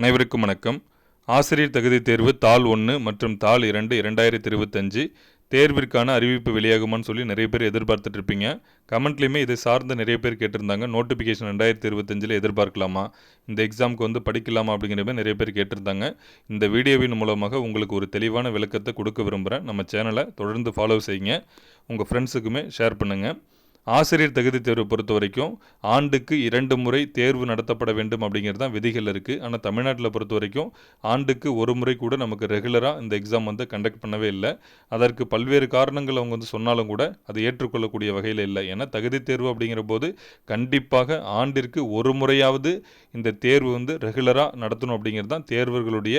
அனைவருக்கும் வணக்கம். ஆசிரியர் தகுதி தேர்வு தாள் ஒன்று மற்றும் தாள் இரண்டு இரண்டாயிரத்தி இருபத்தஞ்சு தேர்விற்கான அறிவிப்பு வெளியாகுமான்னு சொல்லி நிறைய பேர் எதிர்பார்த்துட்டு இருப்பீங்க. கமெண்ட்லேயுமே இதை சார்ந்த நிறைய பேர் கேட்டிருந்தாங்க. நோட்டிஃபிகேஷன் ரெண்டாயிரத்தி இருபத்தஞ்சில் எதிர்பார்க்கலாமா? இந்த எக்ஸாமுக்கு வந்து படிக்கலாமா அப்படிங்கிற மாதிரி நிறைய பேர் கேட்டிருந்தாங்க. இந்த வீடியோவின் மூலமாக உங்களுக்கு ஒரு தெளிவான விளக்கத்தை கொடுக்க விரும்புகிறேன் நம்ம சேனலை தொடர்ந்து ஃபாலோ செய்யுங்க. உங்கள் ஃப்ரெண்ட்ஸுக்குமே ஷேர் பண்ணுங்கள் ஆசிரியர் தகுதி தேர்வு பொறுத்த வரைக்கும் ஆண்டுக்கு இரண்டு முறை தேர்வு நடத்தப்பட வேண்டும் அப்படிங்கிறது தான் விதிகள் இருக்குது ஆனால் தமிழ்நாட்டில் பொறுத்த வரைக்கும் ஆண்டுக்கு ஒரு முறை கூட நமக்கு ரெகுலராக இந்த எக்ஸாம் வந்து கண்டக்ட் பண்ணவே இல்லை. அதற்கு பல்வேறு காரணங்கள் அவங்க வந்து சொன்னாலும் கூட அதை ஏற்றுக்கொள்ளக்கூடிய வகையில் இல்லை. ஏன்னா தகுதி தேர்வு அப்படிங்கிற போது கண்டிப்பாக ஆண்டிற்கு ஒரு முறையாவது இந்த தேர்வு வந்து ரெகுலராக நடத்தணும் அப்படிங்கிறது தான் தேர்வர்களுடைய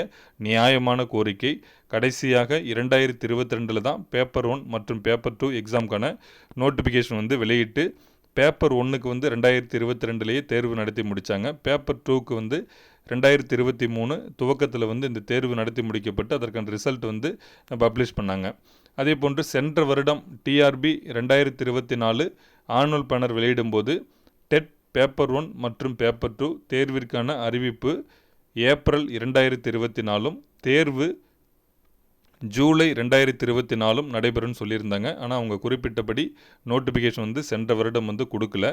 நியாயமான கோரிக்கை. கடைசியாக இரண்டாயிரத்தி இருபத்தி ரெண்டில் தான் பேப்பர் ஒன் மற்றும் பேப்பர் டூ எக்ஸாமுக்கான நோட்டிஃபிகேஷன் வந்து வெளியிட்டு பேப்பர் ஒன்றுக்கு வந்து ரெண்டாயிரத்தி இருபத்தி ரெண்டுலேயே தேர்வு நடத்தி முடித்தாங்க பேப்பர் டூக்கு வந்து ரெண்டாயிரத்தி இருபத்தி மூணு துவக்கத்தில் வந்து இந்த தேர்வு நடத்தி முடிக்கப்பட்டு அதற்கான ரிசல்ட் வந்து பப்ளிஷ் பண்ணாங்க. அதே போன்று சென்ற வருடம் டிஆர்பி ரெண்டாயிரத்தி இருபத்தி நாலு ஆனுவல் பேனர் வெளியிடும்போது டெட் பேப்பர் ஒன் மற்றும் பேப்பர் டூ தேர்விற்கான அறிவிப்பு ஏப்ரல் இரண்டாயிரத்தி இருபத்தி நாலும் தேர்வு ஜூலை ரெண்டாயிரத்தி இருபத்தி நாலும் நடைபெறும்னு சொல்லியிருந்தாங்க. ஆனால் அவங்க குறிப்பிட்டபடி நோட்டிஃபிகேஷன் வந்து சென்ற வருடம் வந்து கொடுக்கல.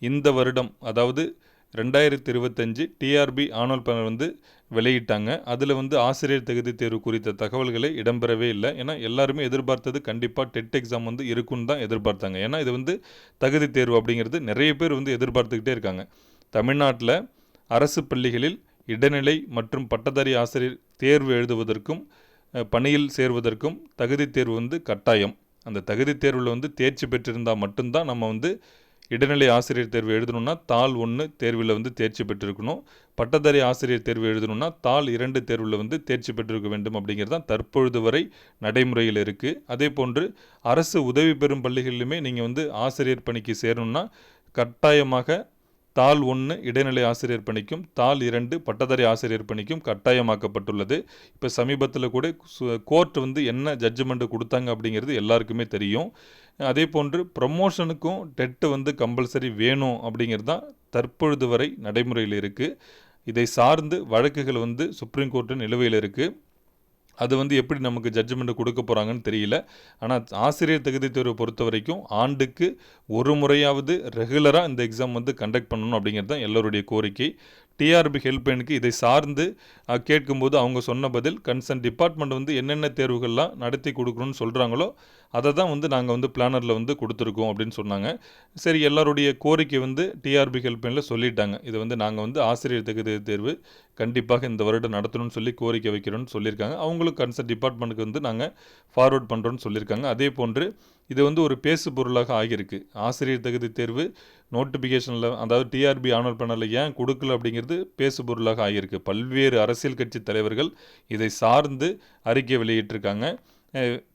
இந்த வருடம் அதாவது ரெண்டாயிரத்தி இருபத்தஞ்சு டிஆர்பி ஆனுவல் பேனல் வந்து வெளியிட்டாங்க. அதில் வந்து ஆசிரியர் தகுதி தேர்வு குறித்த தகவல்களை இடம்பெறவே இல்லை. ஏன்னா எல்லாருமே எதிர்பார்த்தது கண்டிப்பாக டெட் எக்ஸாம் வந்து இருக்குன்னு தான் எதிர்பார்த்தாங்க. ஏன்னா இது வந்து தகுதி தேர்வு அப்படிங்கிறது நிறைய பேர் வந்து எதிர்பார்த்துக்கிட்டே இருக்காங்க. தமிழ்நாட்டில் அரசு பள்ளிகளில் இடைநிலை மற்றும் பட்டதாரி ஆசிரியர் தேர்வு எழுதுவதற்கும் பணியில் சேர்வதற்கும் தகுதி தேர்வு வந்து கட்டாயம். அந்த தகுதி தேர்வில் வந்து தேர்ச்சி பெற்றிருந்தால் மட்டும்தான் நம்ம வந்து இடைநிலை ஆசிரியர் தேர்வு எழுதணும்னா தாள் ஒன்று தேர்வில் வந்து தேர்ச்சி பெற்றிருக்கணும். பட்டதாரி ஆசிரியர் தேர்வு எழுதணும்னா தாள் இரண்டு தேர்வில் வந்து தேர்ச்சி பெற்றிருக்க வேண்டும் அப்படிங்கிறது தான் தற்பொழுது வரை நடைமுறையில் இருக்குது அதே போன்று அரசு உதவி பெறும் பள்ளிகளிலுமே நீங்கள் வந்து ஆசிரியர் பணிக்கு சேரணும்னா கட்டாயமாக தாள் ஒன்று இடைநிலை ஆசிரியர் பணிக்கும் தாள் இரண்டு பட்டதாரி ஆசிரியர் பணிக்கும் கட்டாயமாக்கப்பட்டுள்ளது. இப்போ சமீபத்தில் கூட கோர்ட் வந்து என்ன ஜட்ஜ்மெண்ட் கொடுத்தாங்க அப்படிங்கிறது எல்லாருக்குமே தெரியும். அதே போன்று ப்ரமோஷனுக்கும் டெட்டு வந்து கம்பல்சரி வேணும் அப்படிங்கிறது தான் தற்பொழுது வரை நடைமுறையில் இருக்குது இதை சார்ந்து வழக்குகள் வந்து சுப்ரீம் கோர்ட்டு நிலுவையில் இருக்குது அது வந்து எப்படி நமக்கு ஜட்ஜ்மெண்ட் கொடுக்க போகிறாங்கன்னு தெரியல. ஆனால் ஆசிரியர் தகுதி தேர்வை பொறுத்த வரைக்கும் ஆண்டுக்கு ஒரு முறையாவது ரெகுலராக இந்த எக்ஸாம் வந்து கண்டக்ட் பண்ணணும் அப்படிங்கிறது தான் எல்லோருடைய கோரிக்கை. டிஆர்பி ஹெல்ப்லைனுக்கு இதை சார்ந்து கேட்கும்போது அவங்க சொன்ன பதில் கன்சர்ன் டிபார்ட்மெண்ட் வந்து என்னென்ன தேர்வுகள்லாம் நடத்தி கொடுக்கணும்னு சொல்கிறாங்களோ அதை தான் வந்து நாங்கள் வந்து பிளானரில் வந்து கொடுத்துருக்கோம் அப்படின்னு சொன்னாங்க. சரி எல்லாருடைய கோரிக்கை வந்து டிஆர்பி ஹெல்ப்லைனில் சொல்லிட்டாங்க. இதை வந்து நாங்கள் வந்து ஆசிரியர் தகுதி தேர்வு கண்டிப்பாக இந்த வருடம் நடத்தணும்னு சொல்லி கோரிக்கை வைக்கிறோன்னு சொல்லியிருக்காங்க. அவங்களும் கன்சர்ன் டிபார்ட்மெண்ட்டுக்கு வந்து நாங்கள் ஃபார்வர்ட் பண்ணுறோன்னு சொல்லியிருக்காங்க. அதே போன்று இது வந்து ஒரு பேசு பொருளாக ஆகியிருக்கு. ஆசிரியர் தகுதி தேர்வு நோட்டிஃபிகேஷனில் அதாவது டிஆர்பி ஆனுவல் பேனலில் ஏன் கொடுக்கல அப்படிங்கிறது பேசு பொருளாக ஆகியிருக்கு. பல்வேறு அரசியல் கட்சி தலைவர்கள் இதை சார்ந்து அறிக்கை வெளியிட்டிருக்காங்க.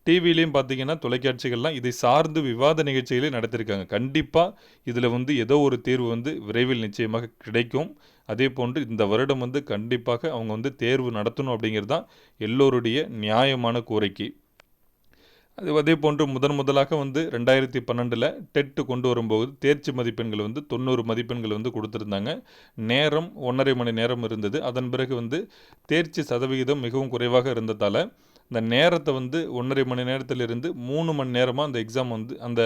டிவிலையும் பார்த்தீங்கன்னா தொலைக்காட்சிகள்லாம் இதை சார்ந்து விவாத நிகழ்ச்சிகளே நடத்தியிருக்காங்க கண்டிப்பாக இதில் வந்து ஏதோ ஒரு தீர்வு வந்து விரைவில் நிச்சயமாக கிடைக்கும். அதே போன்று இந்த வருடம் வந்து கண்டிப்பாக அவங்க வந்து தேர்வு நடத்தணும் அப்படிங்கிறது தான் எல்லோருடைய நியாயமான கோரிக்கை. அது அதே போன்று முதன் முதலாக வந்து ரெண்டாயிரத்தி பன்னெண்டில் டெட்டு கொண்டு வரும்போது தேர்ச்சி மதிப்பெண்கள் வந்து தொண்ணூறு மதிப்பெண்கள் வந்து கொடுத்துருந்தாங்க. நேரம் ஒன்றரை மணி நேரம் இருந்தது. அதன் பிறகு வந்து தேர்ச்சி சதவிகிதம் மிகவும் குறைவாக இருந்ததால் இந்த நேரத்தை வந்து ஒன்றரை மணி நேரத்திலிருந்து மூணு மணி நேரமாக அந்த எக்ஸாம் வந்து அந்த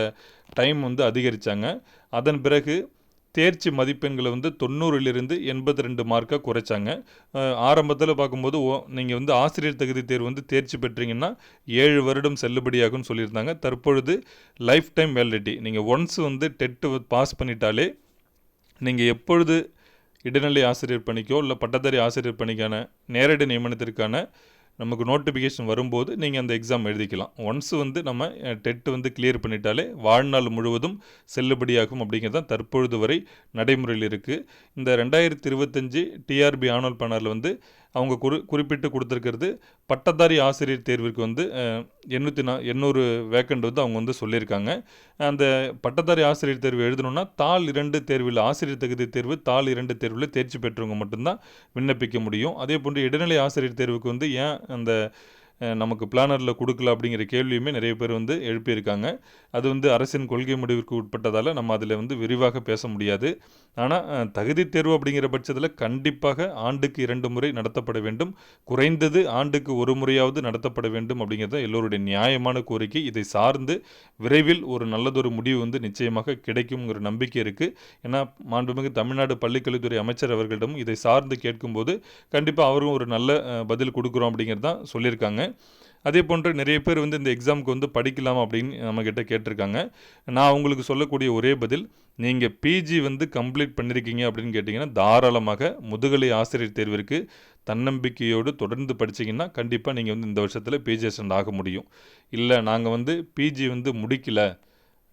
டைம் வந்து அதிகரித்தாங்க அதன் பிறகு தேர்ச்சி மதிப்பெண்களை வந்து தொண்ணூறிலிருந்து எண்பத்தி ரெண்டு மார்க்காக குறைச்சாங்க ஆரம்பத்தில் பார்க்கும்போது ஓ நீங்கள் வந்து ஆசிரியர் தகுதி தேர்வு வந்து தேர்ச்சி பெற்றீங்கன்னா ஏழு வருடம் செல்லுபடியாகும்னு சொல்லியிருந்தாங்க. தற்பொழுது லைஃப் டைம் வேலிடிட்டி நீங்கள் ஒன்ஸ் வந்து டெட்டு பாஸ் பண்ணிட்டாலே நீங்கள் எப்பொழுது இடைநிலை ஆசிரியர் பணிக்கோ இல்லை பட்டதாரி ஆசிரியர் பணிக்கான நேரடி நியமனத்திற்கான நமக்கு நோட்டிஃபிகேஷன் வரும்போது நீங்கள் அந்த எக்ஸாம் எழுதிக்கலாம். ஒன்ஸ் வந்து நம்ம டெட் வந்து கிளியர் பண்ணிட்டாலே வாழ்நாள் முழுவதும் செல்லுபடியாகும் அப்படிங்கிறது தான் தற்பொழுது வரை நடைமுறையில் இருக்குது இந்த ரெண்டாயிரத்தி இருபத்தஞ்சி டிஆர்பி ஆனுவல் பேனரில் வந்து அவங்க குறி குறிப்பிட்டு கொடுத்துருக்கிறது. பட்டதாரி ஆசிரியர் தேர்விற்கு வந்து எண்ணூற்றி நா எண்ணூறு வேக்கண்ட் வந்து அவங்க வந்து சொல்லியிருக்காங்க. அந்த பட்டதாரி ஆசிரியர் தேர்வு எழுதணும்னா தாள் இரண்டு தேர்வில் ஆசிரியர் தகுதி தேர்வு தாள் இரண்டு தேர்வில் தேர்ச்சி பெற்றவங்க மட்டும்தான் விண்ணப்பிக்க முடியும். அதே போன்று இடைநிலை ஆசிரியர் தேர்வுக்கு வந்து ஏன் அந்த நமக்கு பிளானரில் கொடுக்கல அப்படிங்கிற கேள்வியுமே நிறைய பேர் வந்து எழுப்பியிருக்காங்க. அது வந்து அரசின் கொள்கை முடிவிற்கு உட்பட்டதால் நம்ம அதில் வந்து விரிவாக பேச முடியாது. ஆனால் தகுதி தேர்வு அப்படிங்கிற பட்சத்தில் கண்டிப்பாக ஆண்டுக்கு இரண்டு முறை நடத்தப்பட வேண்டும். குறைந்தது ஆண்டுக்கு ஒரு முறையாவது நடத்தப்பட வேண்டும் அப்படிங்கிறது தான் எல்லோருடைய நியாயமான கோரிக்கை. இதை சார்ந்து விரைவில் ஒரு நல்லதொரு முடிவு வந்து நிச்சயமாக கிடைக்குங்கிற நம்பிக்கை இருக்குது ஏன்னா மாண்புமிகு தமிழ்நாடு பள்ளிக்கல்வித்துறை அமைச்சர் அவர்களிடம் இதை சார்ந்து கேட்கும்போது கண்டிப்பாக அவரும் ஒரு நல்ல பதில் கொடுக்குறோம் அப்படிங்கிறது தான் சொல்லியிருக்காங்க. அதே போன்று நிறைய பேர் வந்து இந்த எக்ஸாமுக்கு வந்து படிக்கலாம் அப்படின்னு நம்மக்கிட்ட கேட்டிருக்காங்க. நான் உங்களுக்கு சொல்லக்கூடிய ஒரே பதில் நீங்கள் பிஜி வந்து கம்ப்ளீட் பண்ணியிருக்கீங்க அப்படின்னு கேட்டிங்கன்னா தாராளமாக முதுகலை ஆசிரியர் தேர்விற்கு தன்னம்பிக்கையோடு தொடர்ந்து படிச்சீங்கன்னா கண்டிப்பாக நீங்கள் வந்து இந்த வருஷத்தில் பிஜி அசண்ட் ஆக முடியும். இல்லை நாங்கள் வந்து பிஜி வந்து முடிக்கல.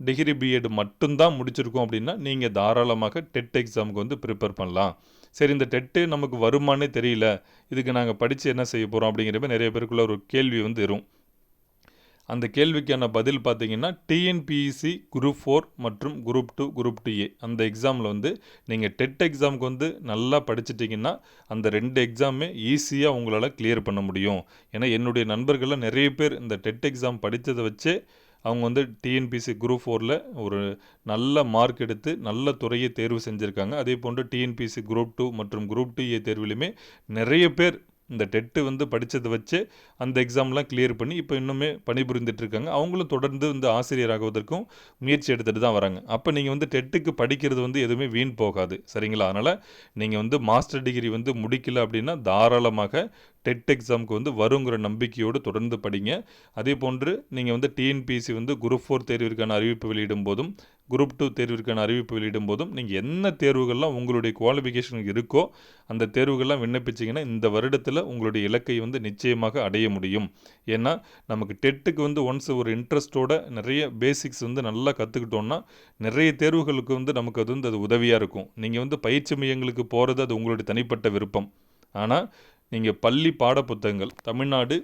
டிகிரி பிஎட் மட்டும்தான் முடிச்சிருக்கோம் அப்படின்னா நீங்கள் தாராளமாக டெட் எக்ஸாமுக்கு வந்து ப்ரிப்பேர் பண்ணலாம். சரி இந்த டெட்டு நமக்கு வருமானே தெரியல இதுக்கு நாங்கள் படித்து என்ன செய்ய போகிறோம் அப்படிங்கிறப்ப நிறைய பேருக்குள்ள ஒரு கேள்வி வந்து வரும். அந்த கேள்விக்கான பதில் பார்த்தீங்கன்னா டிஎன்பிஇசி குரூப் ஃபோர் மற்றும் group two group two A அந்த எக்ஸாமில் வந்து நீங்கள் டெட் எக்ஸாமுக்கு வந்து நல்லா படிச்சிட்டிங்கன்னா அந்த ரெண்டு எக்ஸாமே ஈஸியாக உங்களால் கிளியர் பண்ண முடியும். ஏன்னா என்னுடைய நண்பர்களில் நிறைய பேர் இந்த டெட் எக்ஸாம் படித்ததை வச்சே அவங்க வந்து டிஎன்பிசி குரூப் ஃபோரில் ஒரு நல்ல மார்க் எடுத்து நல்ல துறையை தேர்வு செஞ்சுருக்காங்க. அதே போன்று டிஎன்பிசி குரூப் டூ மற்றும் குரூப் டூ ஏ தேர்விலுமே நிறைய பேர் இந்த டெட்டு வந்து படித்ததை வச்சு அந்த எக்ஸாம்லாம் கிளியர் பண்ணி இப்போ இன்னுமே பணிபுரிந்துட்டு இருக்காங்க. அவங்களும் தொடர்ந்து வந்து ஆசிரியராகுவதற்கும் முயற்சி எடுத்துகிட்டு தான் வராங்க. அப்போ நீங்கள் வந்து டெட்டுக்கு படிக்கிறது வந்து எதுவுமே வீண் போகாது. சரிங்களா? அதனால் நீங்கள் வந்து மாஸ்டர் டிகிரி வந்து முடிக்கல அப்படின்னா தாராளமாக டெட் எக்ஸாமுக்கு வந்து வருங்கிற நம்பிக்கையோடு தொடர்ந்து படிங்க. அதே போன்று நீங்கள் வந்து டிஎன்பிஎஸ்சி வந்து குரூப் ஃபோர் தேர்விற்கான அறிவிப்பு வெளியிடும் போதும் குரூப் டூ தேர்விற்கான அறிவிப்பு வெளியிடும் போதும் நீங்கள் என்ன தேர்வுகள்லாம் உங்களுடைய குவாலிஃபிகேஷன் இருக்கோ அந்த தேர்வுகள்லாம் விண்ணப்பிச்சிங்கன்னா இந்த வருடத்தில் உங்களுடைய இலக்கை வந்து நிச்சயமாக அடைய முடியும். ஏன்னா நமக்கு டெட்டுக்கு வந்து ஒன்ஸ் ஒரு இன்ட்ரெஸ்ட்டோட நிறைய பேசிக்ஸ் வந்து நல்லா கற்றுக்கிட்டோம்னா நிறைய தேர்வுகளுக்கு வந்து நமக்கு அது வந்து அது உதவியாக இருக்கும். நீங்கள் வந்து பயிற்சி மையங்களுக்கு போகிறது அது உங்களுடைய தனிப்பட்ட விருப்பம். ஆனால் நீங்கள் பள்ளி பாட புத்தகங்கள் தமிழ்நாடு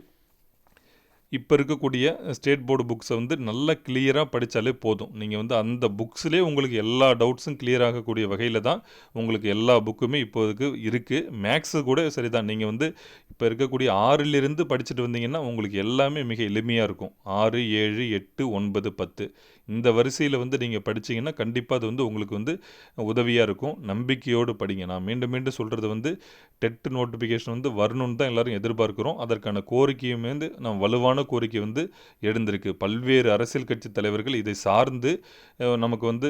இப்போ இருக்கக்கூடிய ஸ்டேட் போர்டு புக்ஸை வந்து நல்லா கிளியராக படித்தாலே போதும். நீங்கள் வந்து அந்த புக்ஸ்லேயே உங்களுக்கு எல்லா டவுட்ஸும் கிளியர் ஆகக்கூடிய வகையில் தான் உங்களுக்கு எல்லா புக்குமே இப்போதுக்கு இருக்குது மேக்ஸு கூட சரி தான் நீங்கள் வந்து இப்போ இருக்கக்கூடிய ஆறிலிருந்து படிச்சுட்டு வந்தீங்கன்னா உங்களுக்கு எல்லாமே மிக எளிமையாக இருக்கும். ஆறு ஏழு எட்டு ஒன்பது பத்து. இந்த வரிசையில் வந்து நீங்கள் படிச்சீங்கன்னா கண்டிப்பாக அது வந்து உங்களுக்கு வந்து உதவியாக இருக்கும். நம்பிக்கையோடு படிங்க. நான் மீண்டும் மீண்டும் சொல்கிறது வந்து டெட் நோட்டிஃபிகேஷன் வந்து வரணும்னு தான் எல்லோரும் எதிர்பார்க்குறோம். அதற்கான கோரிக்கையுமே வந்து நான் வலுவான கோரிக்கை வந்து எழுந்திருக்கு. பல்வேறு அரசியல் கட்சி தலைவர்கள் இதை சார்ந்து நமக்கு வந்து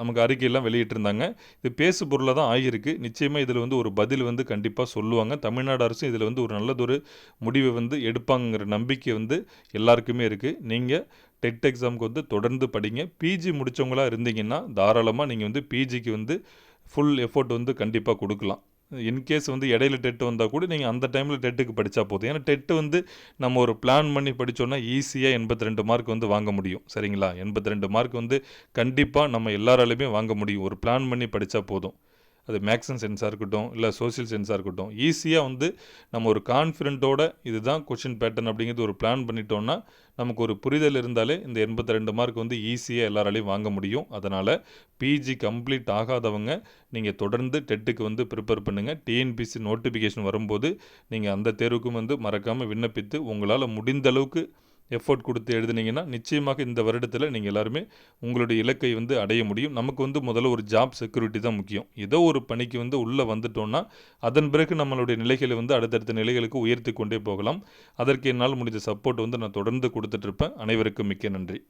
நமக்கு அறிக்கையெல்லாம் வெளியிட்டிருந்தாங்க. இது பேசு பொருளாக தான் ஆகியிருக்கு. நிச்சயமாக இதில் வந்து ஒரு பதில் வந்து கண்டிப்பாக சொல்லுவாங்க. தமிழ்நாடு அரசும் இதில் வந்து ஒரு நல்லதொரு முடிவை வந்து எடுப்பாங்கிற நம்பிக்கை வந்து எல்லாருக்குமே இருக்குது நீங்கள் டெட் எக்ஸாமுக்கு வந்து தொடர்ந்து படிங்க. பிஜி முடித்தவங்களாக இருந்தீங்கன்னா தாராளமாக நீங்கள் வந்து பிஜிக்கு வந்து ஃபுல் எஃபோர்ட் வந்து கண்டிப்பாக கொடுக்கலாம். இன்கேஸ் வந்து இடையில டெட்டு வந்தால் கூட நீங்கள் அந்த டைமில் டெட்டுக்கு படித்தா போதும். ஏன்னா டெட்டு வந்து நம்ம ஒரு பிளான் பண்ணி படித்தோன்னா ஈஸியாக எண்பத்தி ரெண்டு மார்க் வந்து வாங்க முடியும். சரிங்களா? எண்பத்தி ரெண்டு மார்க் வந்து கண்டிப்பாக நம்ம எல்லாராலையுமே வாங்க முடியும். ஒரு பிளான் பண்ணி படித்தா போதும். அது மேக்ஸன் சென்ஸாக இருக்கட்டும் இல்லை சோஷியல் சென்ஸாக இருக்கட்டும் ஈஸியாக வந்து நம்ம ஒரு கான்ஃபிடென்ட்டோட இதுதான் கொஷின் பேட்டர்ன் அப்படிங்கிறது ஒரு பிளான் பண்ணிட்டோம்னா நமக்கு ஒரு புரிதல் இருந்தாலே இந்த எண்பத்தி ரெண்டு மார்க் வந்து ஈஸியாக எல்லாராலையும் வாங்க முடியும். அதனால் பிஜி கம்ப்ளீட் ஆகாதவங்க நீங்கள் தொடர்ந்து டெட்டுக்கு வந்து ப்ரிப்பேர் பண்ணுங்கள் டிஎன்பிசி நோட்டிஃபிகேஷன் வரும்போது நீங்கள் அந்த தேர்வுக்கும் வந்து மறக்காமல் விண்ணப்பித்து உங்களால் முடிந்த அளவுக்கு எஃபோர்ட் கொடுத்து எழுதுனீங்கன்னா நிச்சயமாக இந்த வருடத்தில் நீங்கள் எல்லாருமே உங்களுடைய இலக்கை வந்து அடைய முடியும். நமக்கு வந்து முதல்ல ஒரு ஜாப் செக்யூரிட்டி தான் முக்கியம். ஏதோ ஒரு பணிக்கு வந்து உள்ளே வந்துட்டோம்னா அதன் பிறகு நம்மளுடைய நிலைகளை வந்து அடுத்தடுத்த நிலைகளுக்கு உயர்த்தி கொண்டே போகலாம். அதற்கு என்னால் முடிந்த சப்போர்ட் வந்து நான் தொடர்ந்து கொடுத்துட்ருப்பேன் அனைவருக்கும் மிக்க நன்றி.